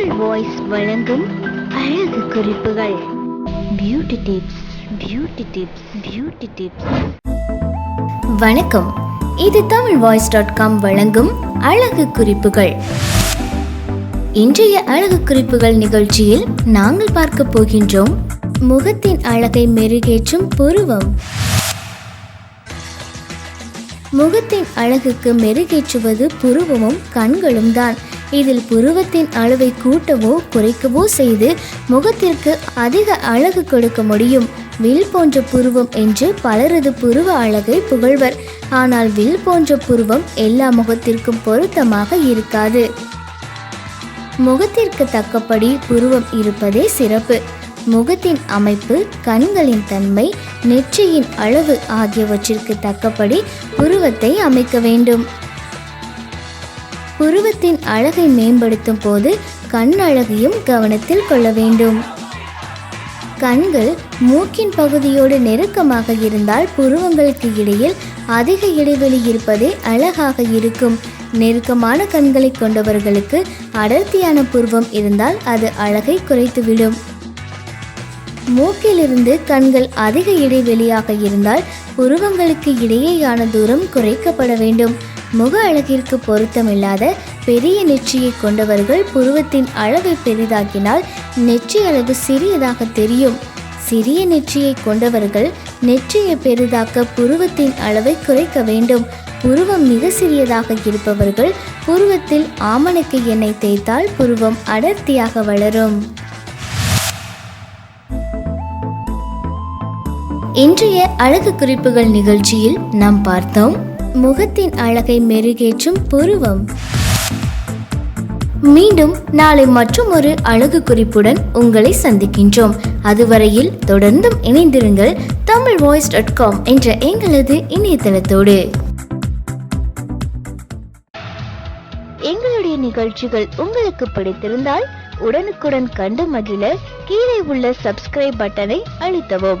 Tamil voice வழங்கும் அழகு குறிப்புகள். Beauty tips beauty tips beauty tips வணக்கம். இது தமிழ் வாய்ஸ் டாட் காம் வழங்கும் அழகு குறிப்புகள். இன்றைய அழகு குறிப்புகள் நிகழ்ச்சியில் நாங்கள் பார்க்க போகின்றோம் முகத்தின் அழகை மெருகேற்றும் புருவம். முகத்தின் அழகுக்கு மெருகேற்றுவது புருவமும் கண்களும் தான் இதில் புருவத்தின் அளவை கூட்டவோ குறைக்கவோ செய்து முகத்திற்கு அதிக அழகு கொடுக்க முடியும். வில் போன்ற புருவம் என்று பலரது புருவ அழகை புகழ்வர். ஆனால் வில் போன்ற புருவம் எல்லா முகத்திற்கும் பொருத்தமாக இருக்காது. முகத்திற்கு தக்கபடி புருவம் இருப்பதே சிறப்பு. முகத்தின் அமைப்பு கண்களின் தன்மை நெற்றியின் அளவு ஆகியவற்றிற்கு தக்கபடி புருவத்தை அமைக்க வேண்டும். புருவத்தின் அழகை மேம்படுத்தும் போது கண் அழகையும் கவனத்தில் கொள்ள வேண்டும். கண்கள் மூக்கின் பகுதியோடு நெருக்கமாக இருந்தால் புருவங்களுக்கு இடையில் அதிக இடைவெளி இருப்பதே அழகாக இருக்கும். நெருக்கமான கண்களை கொண்டவர்களுக்கு அடர்த்தியான புருவம் இருந்தால் அது அழகை குறைத்துவிடும். மூக்கிலிருந்து கண்கள் அதிக இடைவெளியாக இருந்தால் புருவங்களுக்கு இடையேயான தூரம் குறைக்கப்பட வேண்டும். முக அழகிற்கு பொருத்தமில்லாத பெரிய நெற்றியை கொண்டவர்கள் புருவத்தின் அளவை பெரிதாக்கினால் நெற்றி அளவு சிறியதாக தெரியும். சிறிய நெற்றியை கொண்டவர்கள் நெற்றியை பெரிதாக்க புருவத்தின் அளவை குறைக்க வேண்டும். புருவம் மிக சிறியதாக இருப்பவர்கள் புருவத்தில் ஆமணக்கு எண்ணெய் தேய்த்தால் புருவம் அடர்த்தியாக வளரும். இன்றைய அழகு குறிப்புகள் நிகழ்ச்சியில் நாம் பார்த்தோம் முகத்தின் அழகை மெருகேற்றும் புருவம். மீண்டும் நாளை மற்றும் ஒரு அழகு குறிப்புடன் உங்களை சந்திக்கின்றோம். அதுவரையில் தொடர்ந்தும் இணைந்திருங்கள் தமிழ் வாய்ஸ் டாட் காம் என்ற எங்களது இணையதளத்தோடு. எங்களுடைய நிகழ்ச்சிகள் உங்களுக்கு பிடித்திருந்தால் உடனுக்குடன் கண்டு மகிழ கீழே உள்ள சப்ஸ்கிரைப் பட்டனை அழுத்தவும்.